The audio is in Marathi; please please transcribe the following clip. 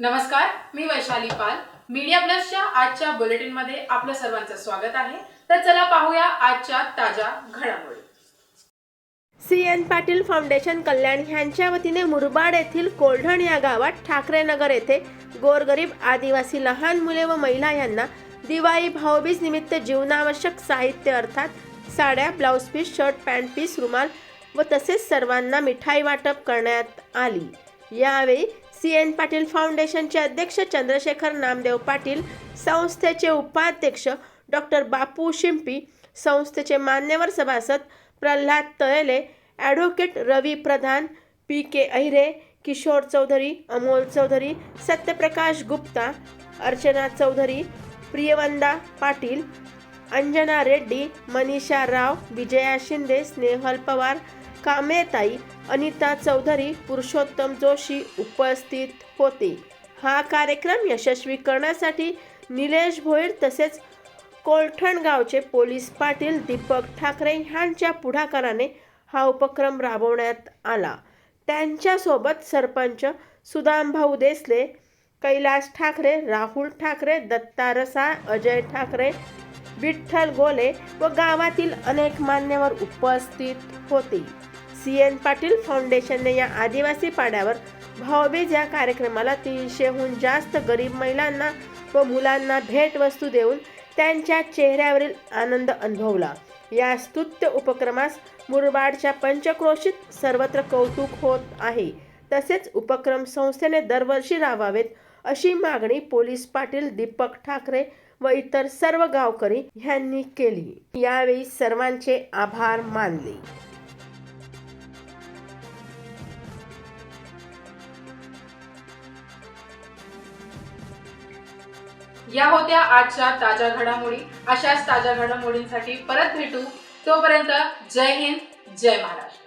नमस्कार मी वैशाली पाल. मीडिया प्लसच्या आजच्या बुलेटिनमध्ये आपलं सर्वांचं स्वागत आहे. तर चला पाहूया आजच्या ताज्या घडामोडी. C N Patil foundation Kalyan यांच्या वतीने मुरबाड येथील कोल्ढण या गावात ठाकरे नगर येथे गोरगरीब आदिवासी लहान मुले व महिला यांना दिवाळी भाऊबीज निमित्त जीवनावश्यक साहित्य अर्थात साड्या blouse piece shirt pant piece रुमाल व तसेच सर्वांना मिठाई वाटप करण्यात आली. यावेळी सी एन पाटील फाउंडेशनचे अध्यक्ष चंद्रशेखर नामदेव पाटील संस्थेचे उपाध्यक्ष डॉक्टर बापू शिंपी संस्थेचे मान्यवर सभासद Pralhad Talele advocate Ravi Pradhan P K Ahire Kishor Chaudhari Amol Chaudhari Satyaprakash Gupta Archana Chaudhari Priyamvada Patil Anjana Reddy Manisha Rao Vijaya Shinde Snehal Pawar Kametai Anita Chaudhari Purushottam Joshi उपस्थित होते. हा कार्यक्रम यशस्वी करण्यासाठी निलेश भोईर तसेच कोलठण गावचे पोलीस पाटील दीपक ठाकरे ह्यांच्या पुढाकाराने हा उपक्रम राबवण्यात आला. त्यांच्यासोबत सरपंच सुदामभाऊ देसले कैलास ठाकरे राहुल ठाकरे दत्ता रसाळ अजय ठाकरे विठ्ठल गोले व गावातील अनेक मान्यवर उपस्थित होते. सी. एन. पाटील फाउंडेशनने या आदिवासी पाड्यावर भाऊबीज या कार्यक्रमाला तीनशेहून जास्त गरीब महिलांना व मुलांना भेटवस्तू देऊन त्यांच्या चेहऱ्यावरील आनंद अनुभवला. या स्तुत्य उपक्रमास मुरबाडच्या पंचक्रोशीत सर्वत्र कौतुक होत आहे. तसेच उपक्रम संस्थेने दरवर्षी राबवावेत अशी मागणी पोलीस पाटील दीपक ठाकरे व इतर सर्व गावकरी यांनी केली. यावेळी सर्वांचे आभार मानले. या होत्या आजच्या ताज्या घडामोडी. अशाच ताज्या घडामोडींसाठी परत भेटू. तोपर्यंत जय हिंद जय महाराष्ट्र.